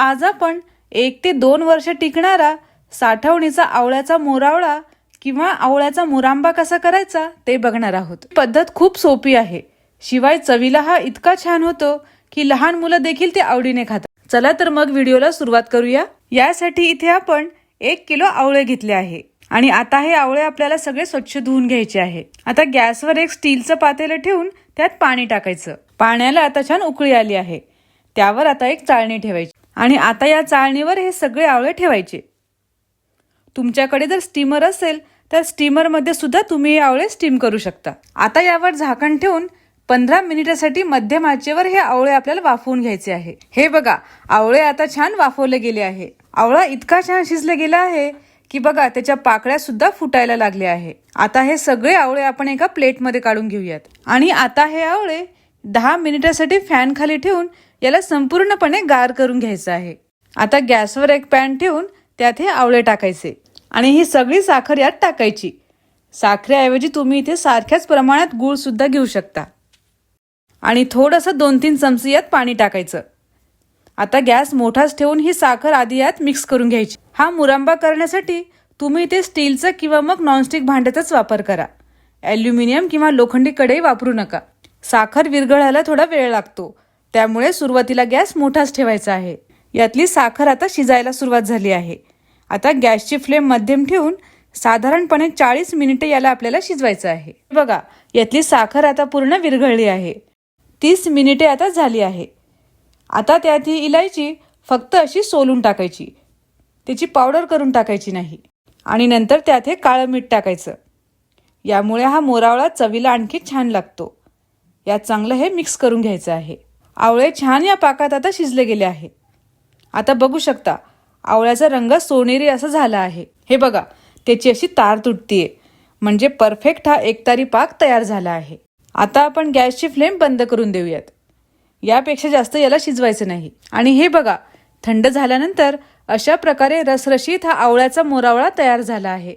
आज आपण एक ते दोन वर्ष टिकणारा साठवणीचा आवळ्याचा मोरावळा किंवा आवळ्याचा मुरांबा कसा करायचा ते बघणार आहोत. पद्धत खूप सोपी आहे. शिवाय चवीला हा इतका छान होतो की लहान मुलं देखील ते आवडीने खातात. चला तर मग व्हिडिओला सुरुवात करूया. यासाठी इथे आपण एक किलो आवळे घेतले आहे. आणि आता हे आवळे आपल्याला सगळे स्वच्छ धुवून घ्यायचे आहे. आता गॅसवर एक स्टीलचं पातेलं ठेवून त्यात पाणी टाकायचं. पाण्याला आता छान उकळी आली आहे. त्यावर आता एक चाळणी ठेवायची. आणि आता या चाळणीवर हे सगळे आवळे ठेवायचे. तुमच्याकडे जर स्टीमर असेल तर स्टीमरमध्ये सुद्धा तुम्ही हे आवळे स्टीम करू शकता. आता यावर झाकण ठेवून पंधरा मिनिटासाठी मध्यम आचेवर हे आवळे आपल्याला वाफवून घ्यायचे आहे. हे बघा आवळे आता छान वाफवले गेले आहे. आवळा इतका छान शिजले गेला आहे की बघा त्याच्या पाकळ्या सुद्धा फुटायला लागल्या आहे. आता हे सगळे आवळे आपण एका प्लेटमध्ये काढून घेऊयात. आणि आता हे आवळे दहा मिनिटासाठी फॅन खाली ठेवून याला संपूर्णपणे गार करून घ्यायचं आहे. आता गॅसवर एक पॅन ठेवून त्यात हे आवळे टाकायचे आणि ही सगळी साखर यात टाकायची. साखरेऐवजी तुम्ही इथे सारख्याच प्रमाणात गूळ सुद्धा घेऊ शकता. आणि थोडंसं दोन तीन चमचे यात पाणी टाकायचं. आता गॅस मोठाच ठेवून ही साखर आधी यात मिक्स करून घ्यायची. हा मुरांबा करण्यासाठी तुम्ही इथे स्टीलचं किंवा मग नॉनस्टिक भांड्याचाच वापर करा. ॲल्युमिनियम किंवा लोखंडी कढई वापरू नका. साखर विरघळायला थोडा वेळ लागतो. त्यामुळे सुरुवातीला गॅस मोठाच ठेवायचा आहे. यातली साखर आता शिजायला सुरुवात झाली आहे. आता गॅसची फ्लेम मध्यम ठेवून साधारणपणे चाळीस मिनिटे याला आपल्याला शिजवायचं आहे. बघा यातली साखर आता पूर्ण विरघळली आहे. तीस मिनिटे आता झाली आहे. आता त्यात ही इलायची फक्त अशी सोलून टाकायची. त्याची पावडर करून टाकायची नाही. आणि नंतर त्यात हे काळं मीठ टाकायचं. यामुळे हा मोरावळा चवीला आणखी छान लागतो. यात चांगलं हे मिक्स करून घ्यायचं आहे. आवळे छान या पाकात आता शिजले गेले आहे. आता बघू शकता आवळ्याचा रंग सोनेरी असा झाला आहे. हे बघा त्याची अशी तार तुटतीये. म्हणजे परफेक्ट हा एकतारी पाक तयार झाला आहे. आता आपण गॅसची फ्लेम बंद करून देऊयात. यापेक्षा जास्त याला शिजवायचं नाही. आणि हे बघा थंड झाल्यानंतर अशा प्रकारे रसरशीत हा आवळ्याचा मोरावळा तयार झाला आहे.